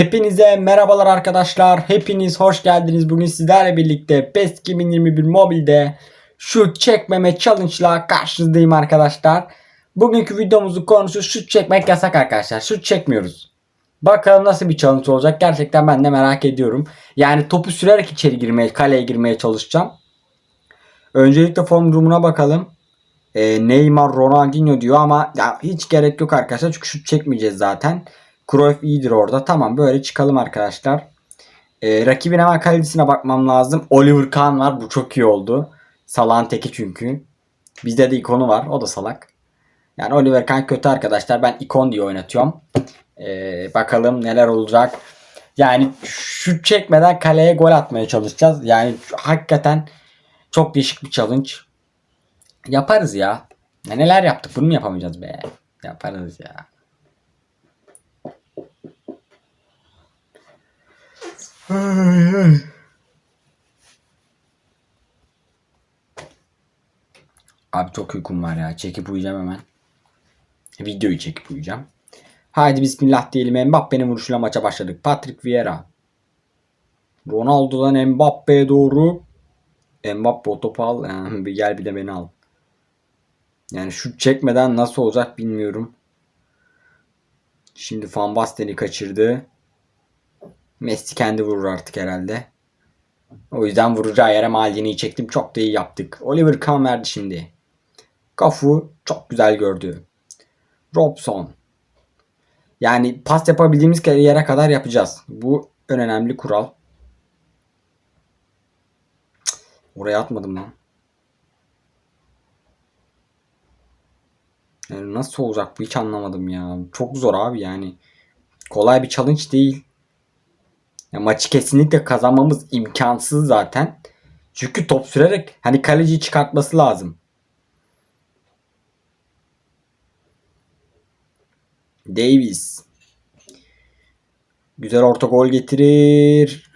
Hepinize merhabalar arkadaşlar. Hepiniz hoş geldiniz. Bugün sizlerle birlikte PES 2021 mobilde şut çekmeme challenge'la karşınızdayım arkadaşlar. Bugünkü videomuzun konusu şut çekmek yasak arkadaşlar. Şut çekmiyoruz. Bakalım nasıl bir challenge olacak. Gerçekten ben de merak ediyorum. Yani topu sürerek içeri girmeye, kaleye girmeye çalışacağım. Öncelikle form durumuna bakalım. Ee, Neymar, Ronaldinho diyor ama ya hiç gerek yok arkadaşlar. Çünkü şut çekmeyeceğiz zaten. Cruyff iyidir orada. Tamam böyle çıkalım arkadaşlar. Ee, rakibin hemen kalitesine bakmam lazım. Oliver Kahn var. Bu çok iyi oldu. Salah'ın teki çünkü. Bizde de ikonu var. O da salak. Yani Oliver Kahn kötü arkadaşlar. Ben ikon diye oynatıyorum. Ee, bakalım neler olacak. Yani şut çekmeden kaleye gol atmaya çalışacağız. Yani hakikaten çok değişik bir challenge. Yaparız ya. ya neler yaptık bunu mu yapamayacağız be? Yaparız ya. Abi çok uykum var ya. Çekip uyuyacağım hemen. Videoyu çekip uyuyacağım. Haydi bismillah diyelim. Mbappe'nin vuruşuyla maça başladık. Patrick Vieira. Ronaldo'dan Mbappe'ye doğru. Mbappe o topu al. Yani bir gel bir de beni al. Yani şut çekmeden nasıl olacak bilmiyorum. Şimdi Van Basten'i kaçırdı. Messi kendi vurur artık herhalde. O yüzden vuracağı yere Maldini'yi çektim. Çok da iyi yaptık. Oliver Kahn verdi şimdi. Kafu çok güzel gördü. Robson. Yani pas yapabildiğimiz yere kadar yapacağız. Bu en önemli kural. Oraya atmadım lan. Yani nasıl olacak bu hiç anlamadım ya. Çok zor abi yani. Kolay bir challenge değil. Ya maçı kesinlikle kazanmamız imkansız zaten. Çünkü top sürerek hani kaleciyi çıkartması lazım. Davis. Güzel orta gol getirir.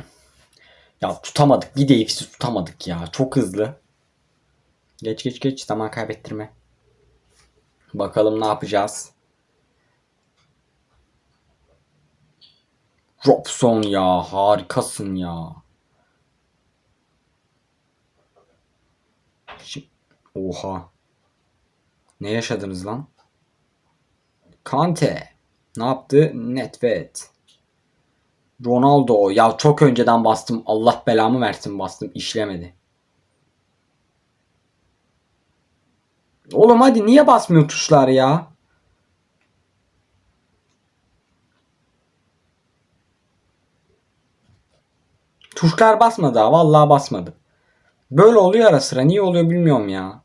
Ya tutamadık. Bir Davis'i tutamadık ya. Çok hızlı. Geç geç geç. Zaman kaybettirme. Bakalım ne yapacağız. Robson ya harikasın ya. Şimdi, oha. Ne yaşadınız lan? Kante. Ne yaptı? Netvet. Ronaldo. Ya çok önceden bastım. Allah belamı versin bastım. İşlemedi. Oğlum hadi niye basmıyor tuşlar ya? Tuşlar basmadı ha. Vallahi basmadı. Böyle oluyor ara sıra. Niye oluyor bilmiyorum ya.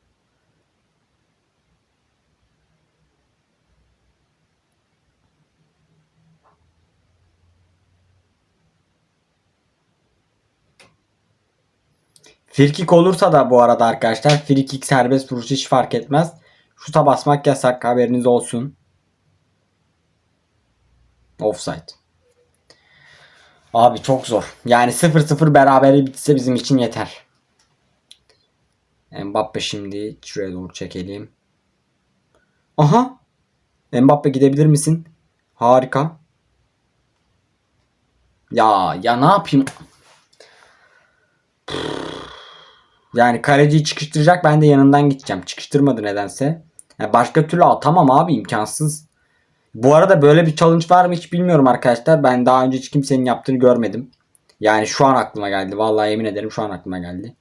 Frikik olursa da bu arada arkadaşlar frikik serbest vuruş hiç fark etmez. Şuta basmak yasak haberiniz olsun. Offside. Abi çok zor. Yani 0-0 berabere bitse bizim için yeter. Mbappe şimdi şuraya doğru çekelim. Aha. Mbappe gidebilir misin? Harika. Ya ya ne yapayım? Yani kaleciyi çıkıştıracak ben de yanından gideceğim. Çıkıştırmadı nedense. Yani başka türlü atamam abi imkansız. Bu arada böyle bir challenge var mı hiç bilmiyorum arkadaşlar. Ben daha önce hiç kimsenin yaptığını görmedim. Yani şu an aklıma geldi. Vallahi yemin ederim şu an aklıma geldi.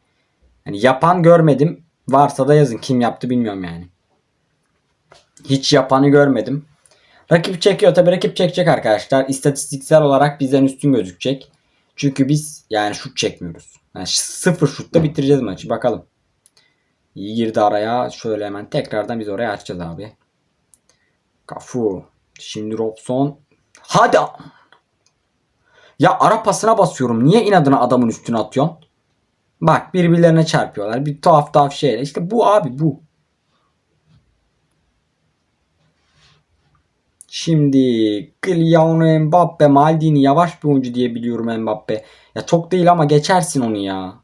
Yani yapan görmedim. Varsa da yazın kim yaptı bilmiyorum yani. Hiç yapanı görmedim. Rakip çekiyor tabi rakip çekecek arkadaşlar. İstatistiksel olarak bizden üstün gözükecek. Çünkü biz yani şut çekmiyoruz. Yani sıfır şutla bitireceğiz maçı. Bakalım. İyi girdi araya. Şöyle hemen tekrardan biz oraya açacağız abi. Kafu. Şimdi Robson. Hadi. Ya ara pasına basıyorum. Niye inadına adamın üstüne atıyorsun? Bak birbirlerine çarpıyorlar. Bir tuhaf tuhaf şeyler. İşte bu abi bu. Şimdi Kylian Mbappe, Maldini yavaş bir oyuncu diye biliyorum Mbappe. Ya çok değil ama geçersin onu ya.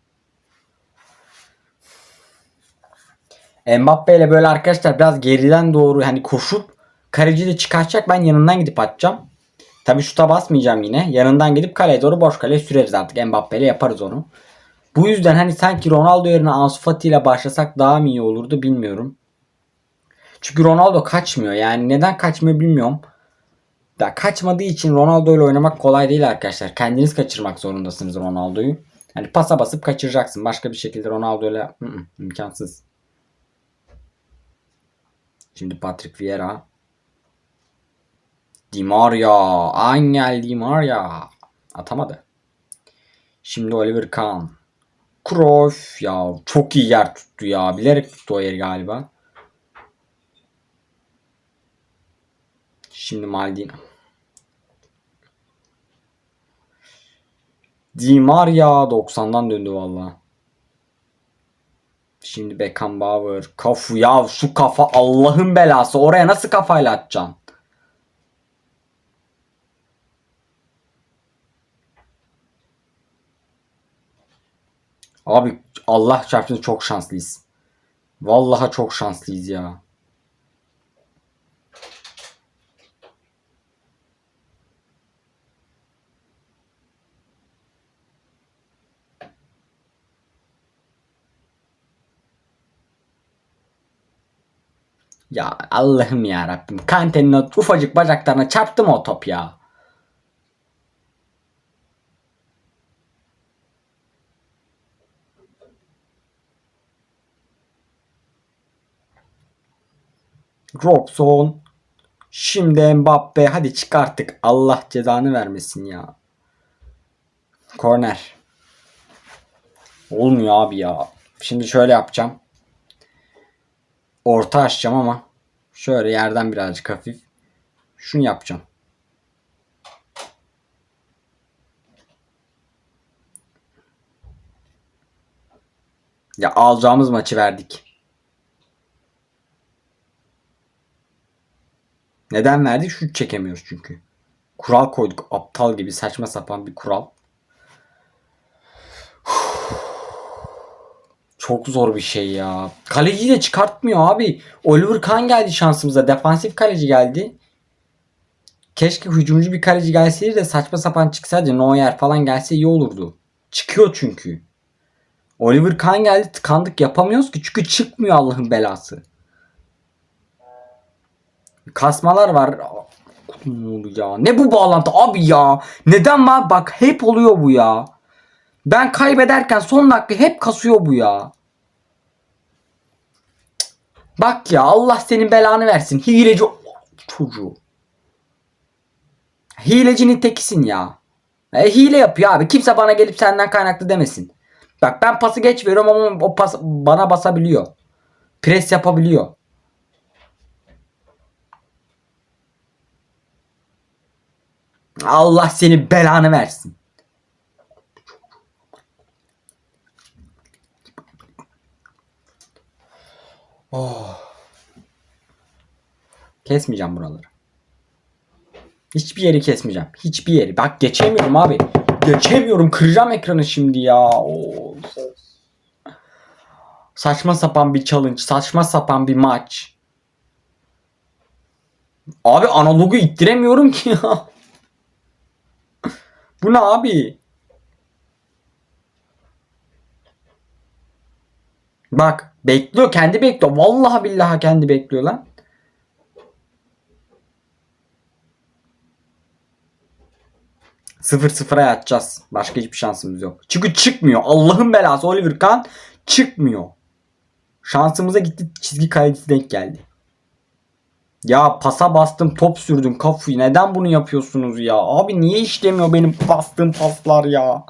Mbappe ile böyle arkadaşlar biraz geriden doğru hani koşup kaleci de çıkartacak ben yanından gidip atacağım. Tabi şuta basmayacağım yine. Yanından gidip kaleye doğru boş kaleye süreriz artık. Mbappe ile yaparız onu. Bu yüzden hani sanki Ronaldo yerine Ansu Fati ile başlasak daha mı iyi olurdu bilmiyorum. Çünkü Ronaldo kaçmıyor. Yani neden kaçmıyor bilmiyorum. Da kaçmadığı için Ronaldo ile oynamak kolay değil arkadaşlar. Kendiniz kaçırmak zorundasınız Ronaldo'yu. Hani pasa basıp kaçıracaksın. Başka bir şekilde Ronaldo ile imkansız. Şimdi Patrick Vieira. Di Maria. Angel Di Maria. Atamadı. Şimdi Oliver Kahn. Cruyff ya çok iyi yer tuttu ya. Bilerek tuttu o yeri galiba. Şimdi Maldini. Di Maria 90'dan döndü valla. Şimdi Beckenbauer. Kafu ya şu kafa Allah'ın belası. Oraya nasıl kafayla atacaksın? Abi Allah çarpsın çok şanslıyız. Vallahi çok şanslıyız ya. Ya Allah'ım ya Rabbim. Kante'nin ufacık bacaklarına çarptı mı o top ya? Robson. Şimdi Mbappe. Hadi çık artık. Allah cezanı vermesin ya. Korner. Olmuyor abi ya. Şimdi şöyle yapacağım. Orta açacağım ama şöyle yerden birazcık hafif. Şunu yapacağım. Ya alacağımız maçı verdik. Neden verdik? Şut çekemiyoruz çünkü. Kural koyduk. Aptal gibi saçma sapan bir kural. Çok zor bir şey ya. Kaleci de çıkartmıyor abi. Oliver Kahn geldi şansımıza. Defansif kaleci geldi. Keşke hücumcu bir kaleci gelseydi de saçma sapan çıksaydı. Neuer falan gelse iyi olurdu. Çıkıyor çünkü. Oliver Kahn geldi tıkandık yapamıyoruz ki. Çünkü çıkmıyor Allah'ın belası. Kasmalar var. Ya ne bu bağlantı abi ya? Neden var? Bak hep oluyor bu ya. Ben kaybederken son dakika hep kasıyor bu ya. Bak ya Allah senin belanı versin. Hileci çocuğu. Hilecinin tekisin ya. E, hile yapıyor abi. Kimse bana gelip senden kaynaklı demesin. Bak ben pası geç veriyorum ama o pas bana basabiliyor. Pres yapabiliyor. Allah seni belanı versin. Oh. Kesmeyeceğim buraları. Hiçbir yeri kesmeyeceğim. Hiçbir yeri. Bak geçemiyorum abi. Geçemiyorum. Kıracağım ekranı şimdi ya. Of. Saçma sapan bir challenge. Saçma sapan bir maç. Abi analogu ittiremiyorum ki ya. Bu ne abi? Bak bekliyor kendi bekliyor. Vallahi billahi kendi bekliyor lan. Sıfır sıfıra yatacağız. Başka hiçbir şansımız yok. Çünkü çıkmıyor. Allah'ın belası Oliver Kahn çıkmıyor. Şansımıza gitti çizgi kalecisi denk geldi. Ya pasa bastım top sürdüm kafayı. Neden bunu yapıyorsunuz ya? Abi niye işlemiyor benim bastığım paslar ya?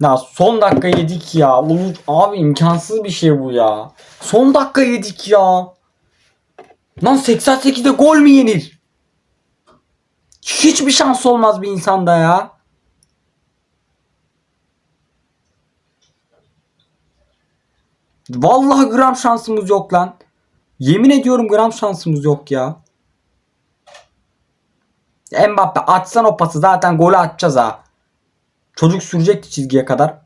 Ya son dakika yedik ya. Olur abi imkansız bir şey bu ya. Son dakika yedik ya. Lan 88'de gol mü yenir? Hiçbir şans olmaz bir insanda ya. Vallahi gram şansımız yok lan. Yemin ediyorum gram şansımız yok ya. Mbappe atsan o pası zaten golü atacağız ha. Çocuk sürecekti çizgiye kadar.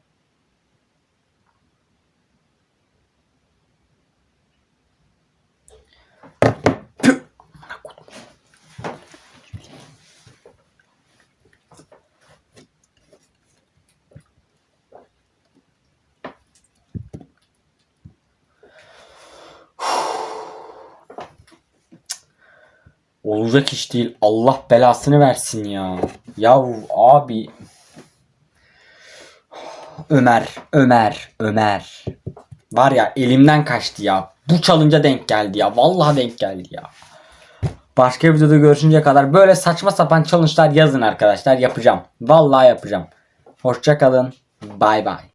Olacak iş değil. Allah belasını versin ya. Yahu abi. Ömer, Ömer, Ömer. Var ya elimden kaçtı ya. Bu çalınca denk geldi ya. Vallahi denk geldi ya. Başka videoda görüşünce kadar böyle saçma sapan challenge'lar yazın arkadaşlar. Yapacağım. Vallahi yapacağım. Hoşça kalın. Bay bay.